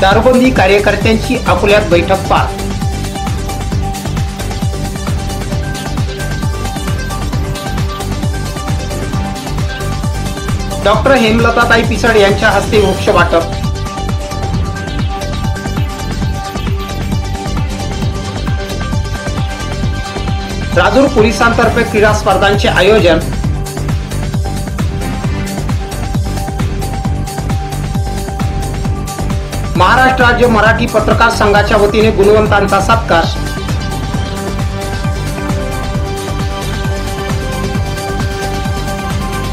दारूबंदी कार्यकर्त्यांची अकोल्यात बैठक पार. डॉक्टर हेमलताताई पिसड यांच्या हस्ते वृक्ष वाटप. राजूर पोलिसांतर्फे क्रीडा स्पर्धांचे आयोजन महाराष्ट्र राज्य मराठी पत्रकार संघाच्या वतीने गुणवंतांचा सत्कार.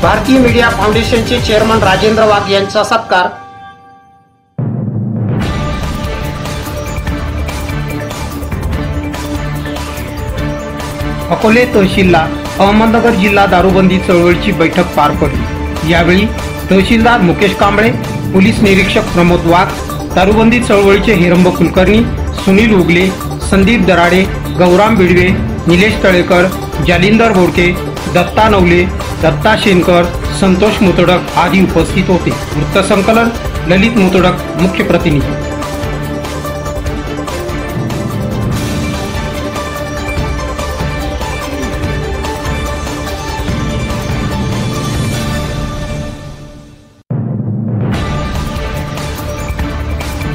भारतीय मीडिया फाउंडेशनचे चेअरमन राजेंद्र वाघ यांचा सत्कार. अकोले तहसीलला अहमदनगर जिल्हा दारूबंदी चळवळीची बैठक पार पडली. यावेळी तहसीलदार मुकेश कांबळे पोलीस निरीक्षक प्रमोद वाघ दारूबंदी चळवळीचे हिरंब कुलकर्णी सुनील उगले संदीप दराडे गौराम बिडवे निलेश तळेकर जालिंदर बोडके दत्ता नवले दत्ता शेनकर संतोष मुतडक आदी उपस्थित होते. वृत्तसंकलन ललित मुतडक मुख्य प्रतिनिधी.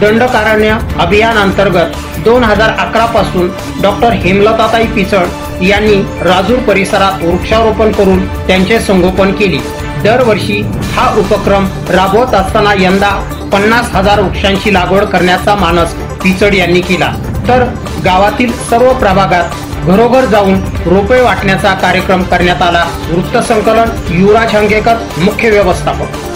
दंडकारण्य अभियान अंतर्गत दोन हजार अकरा पासून डॉक्टर हेमलताताई पिचड यांनी राजूर परिसरात वृक्षारोपण करून त्यांचे संगोपन केले. दरवर्षी हा उपक्रम राबवत असताना यंदा पन्नास हजार वृक्षांची लागवड करण्याचा मानस पिचड यांनी केला. तर गावातील सर्व प्रभागात घरोघर जाऊन रोपे वाटण्याचा कार्यक्रम करण्यात आला. वृत्तसंकलन युवराज हंगेकर मुख्य व्यवस्थापक.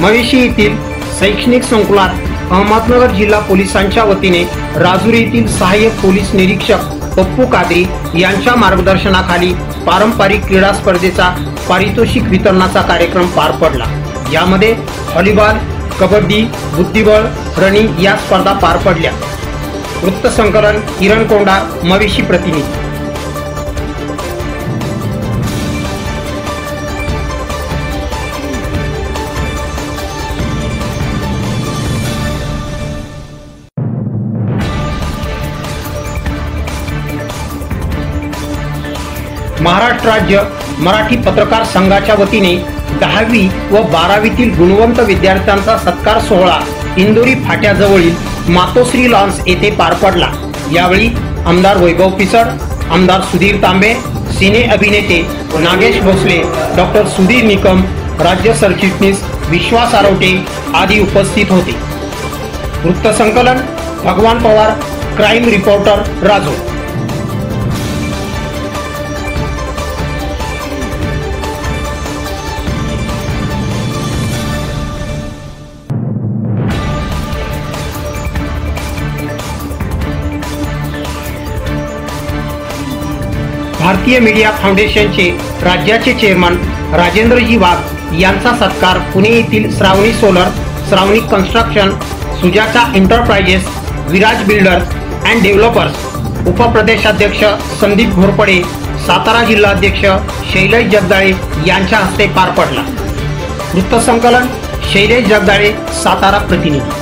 मवेशी येथील शैक्षणिक संकुलात अहमदनगर जिल्हा पोलिसांच्या वतीने राजुरी येथील सहाय्यक पोलीस निरीक्षक पप्पू कादरी यांच्या मार्गदर्शनाखाली पारंपरिक क्रीडा स्पर्धेचा पारितोषिक वितरणाचा कार्यक्रम पार पडला. यामध्ये व्हॉलीबॉल कबड्डी बुद्धिबळ रनिंग या स्पर्धा पार पडल्या. वृत्तसंकलन किरण कोंडा मवेशी प्रतिनिधी. महाराष्ट्र राज्य मराठी पत्रकार संघाच्या वतीने दहावी व बारावीतील गुणवंत विद्यार्थ्यांचा सत्कार सोहळा इंदोरी फाट्याजवळील मातोश्री लॉन्स येथे पार पडला. यावेळी आमदार वैभव पिसड आमदार सुधीर तांबे सिने अभिनेते नागेश भोसले डॉक्टर सुधीर निकम राज्य सरचिटणीस विश्वास आरोटे आदी उपस्थित होते. वृत्तसंकलन भगवान पवार क्राईम रिपोर्टर राजू. भारतीय मीडिया फाउंडेशनचे राज्याचे चेअरमन राजेंद्रजी वाघ यांचा सत्कार पुणे येथील Shravani solar Shravani construction Sujata enterprises Viraj builders and developers उपप्रदेशाध्यक्ष Sandeep Ghorpade Satara जिल्हाध्यक्ष शैलेश जगदाळे यांच्या हस्ते पार पडला. वृत्तसंकलन शैलेश जगदाळे सातारा प्रतिनिधी.